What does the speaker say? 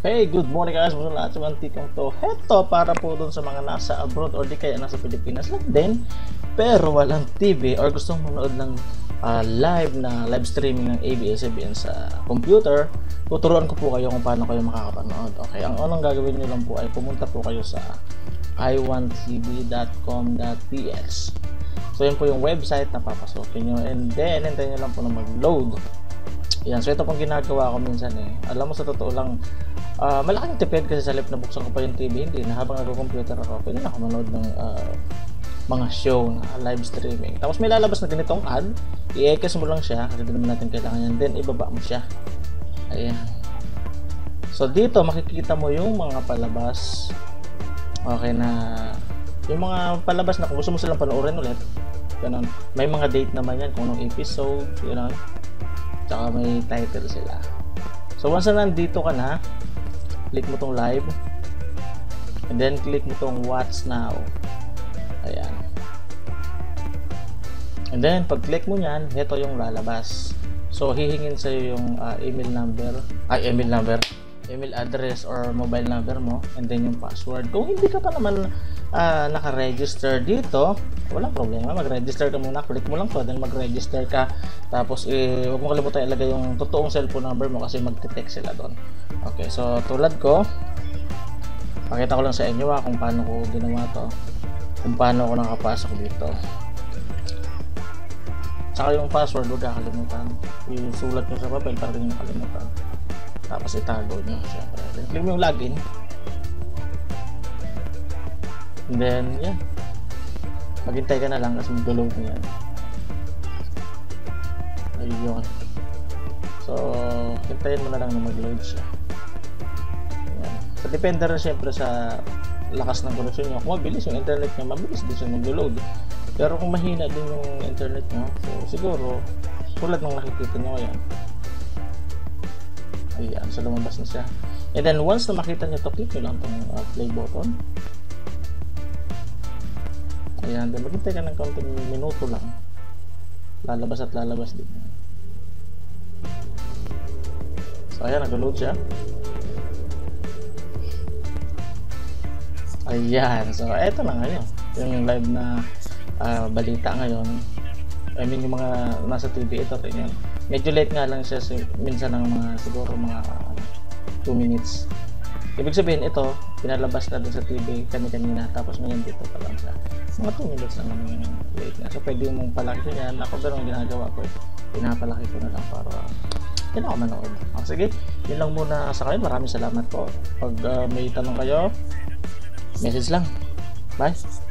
Hey, good morning guys! Muna lahat sa mantikong to. Heto, para po dun sa mga nasa abroad or di kaya nasa Pilipinas lang din, pero walang TV or gustong manood ng ah, live na live streaming ng ABS-CBN sa computer, tuturuan ko po kayo kung paano kayo makakapanood. Okay, ang unang gagawin nyo lang po ay pumunta po kayo sa i1tv.com.px So, yun po yung website na papasokin nyo. And then, hintayin nyo lang po na mag-load. Yan, so ito pong ginagawa ko minsan eh. Alam mo sa totoo lang, ah, malaking tipid kasi sa lip na buksan ko pa yung TV, hindi na habang nagko-computer ako, pwede na ako manood ng ah, mga show na live streaming. Tapos may lalabas na ganitong ad, i-ekes mo lang siya kasi naman natin kailangan yan, then ibaba mo siya. Ayan. So dito makikita mo yung mga palabas. Okay na yung mga palabas na kung gusto mo silang panoorin ulit. Ganun. May mga date naman yan kung anong episode, you know. Tsaka may title sila. So once na nandito ka na, click mo tong live. And then click mo tong watch now. Ayan. And then pag click mo niyan, ito yung lalabas. So hihingin sa yung ah, email number, ay email number, email address or mobile number mo and then yung password. Kung hindi ka pa naman ah, naka-register dito, walang problema. Mag-register ka muna. Click mo lang to, then mag-register ka. Tapos, eh, huwag mo kalimutan ilagay yung totoong cellphone number mo kasi magte-text sila doon. Okay, so tulad ko, pakita ko lang sa inyo ah, kung paano ko ginawa to. Kung paano ako nakapasok dito. Tsaka yung password, huwag kakalimutan. Isulat nyo sa papel para din yung kalimutan. Tapos itago nyo, syempre. Then click mo yung login. And then, yeah. Maghintay ka na lang kasi mag-load na yan. Ayun. So, hintayin mo na lang na mag-load siya. Ayan. So, depende rin syempre sa lakas ng connection nyo. Kung mabilis yung internet nyo, mabilis din siya mag-load. Pero kung mahina din yung internet nyo, so siguro, tulad ng nakikita nyo ngayon, ayan, so lumabas na siya. And then, once na makita nyo to, click nyo lang itong uh, play button. Ayan, then maghintay ka ng kaunting minuto lang. Lalabas at lalabas din. yan. So, ayan, nag-load siya. Ayan, so eto na ngayon. Yung live na ah, balita ngayon. I mean, yung mga nasa TV, ito rin yun. Medyo late nga lang siya, si- minsan ng mga, siguro mga 2 minutes. Ibig sabihin, ito, pinalabas na dun sa TV kani-kanina, tapos ngayon dito pa lang siya. Mga 2 minutes lang naman yung late na. So, pwede mong palaki yan. Ako ganun ginagawa ko. eh. Pinapalaki ko na lang para yun ako manood. Ah, sige, yun lang muna sa kayo. Maraming salamat po. Pag ah, may tanong kayo, message lang. Bye!